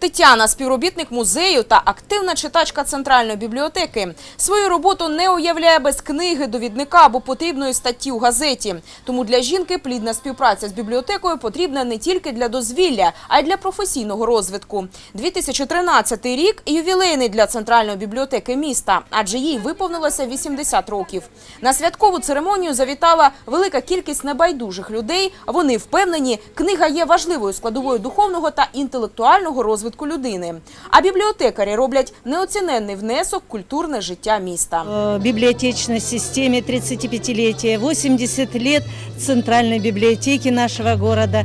Тетяна, співробітник музею та активна читачка центральної бібліотеки. Свою роботу не уявляє без книги, довідника або потрібної статті у газеті. Тому для жінки плідна співпраця з бібліотекою потрібна не тільки для дозвілля, а й для професійного розвитку. 2013 рік ювілейний для центральної бібліотеки міста, адже їй виповнилося 80 років. На святкову церемонію завітала велика кількість небайдужих людей. Вони впевнені, книга є важливою складовою духовного та інтелектуального розвитку людини. А бібліотекарі роблять неоціненний внесок в культурне життя міста. э, библиотечной системе 35-летия, 80 лет Центральной библиотеки нашего города.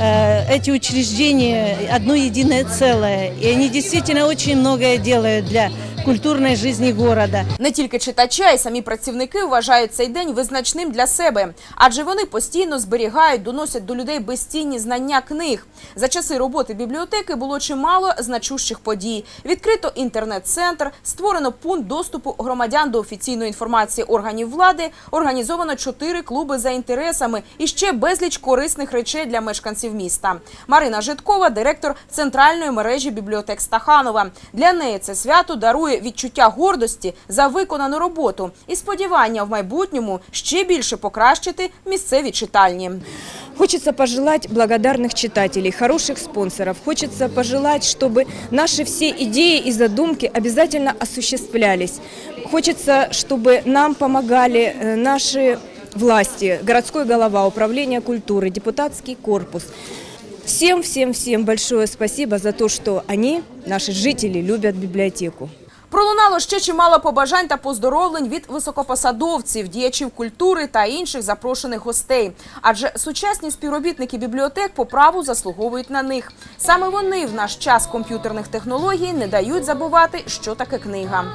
Э, Эти учреждения одно единое целое, и они действительно очень многое делают для культурной жизни города. Не тільки читачі, а й самі працівники вважають цей день визначним для себе, адже вони постійно зберігають, доносять до людей безцінні знання книг. За часи роботи бібліотеки було чимало значущих подій. Відкрито інтернет-центр, створено пункт доступу громадян до офіційної інформації органів влади, організовано чотири клуби за інтересами і ще безліч корисних речей для мешканців міста. Марина Житкова, директор центральної мережі бібліотек Стаханова. Для неї це свято дарує відчуття гордості за виконану роботу і сподівання в майбутньому ще більше покращити місцеві читальні. Хочется пожелать благодарных читателей, хороших спонсоров. Хочется пожелать, чтобы наши все идеи и задумки обязательно осуществлялись. Хочется, чтобы нам помогали э, наши власти, городской голова, управление культуры, депутатский корпус. Всем, всем, всем большое спасибо за то, что они, наши жители, любят библиотеку. Пролунало ще чимало побажань та поздоровлень від високопосадовців, діячів культури та інших запрошених гостей. Адже сучасні співробітники бібліотек по праву заслуговують на них. Саме вони в наш час комп'ютерних технологій не дають забувати, що таке книга.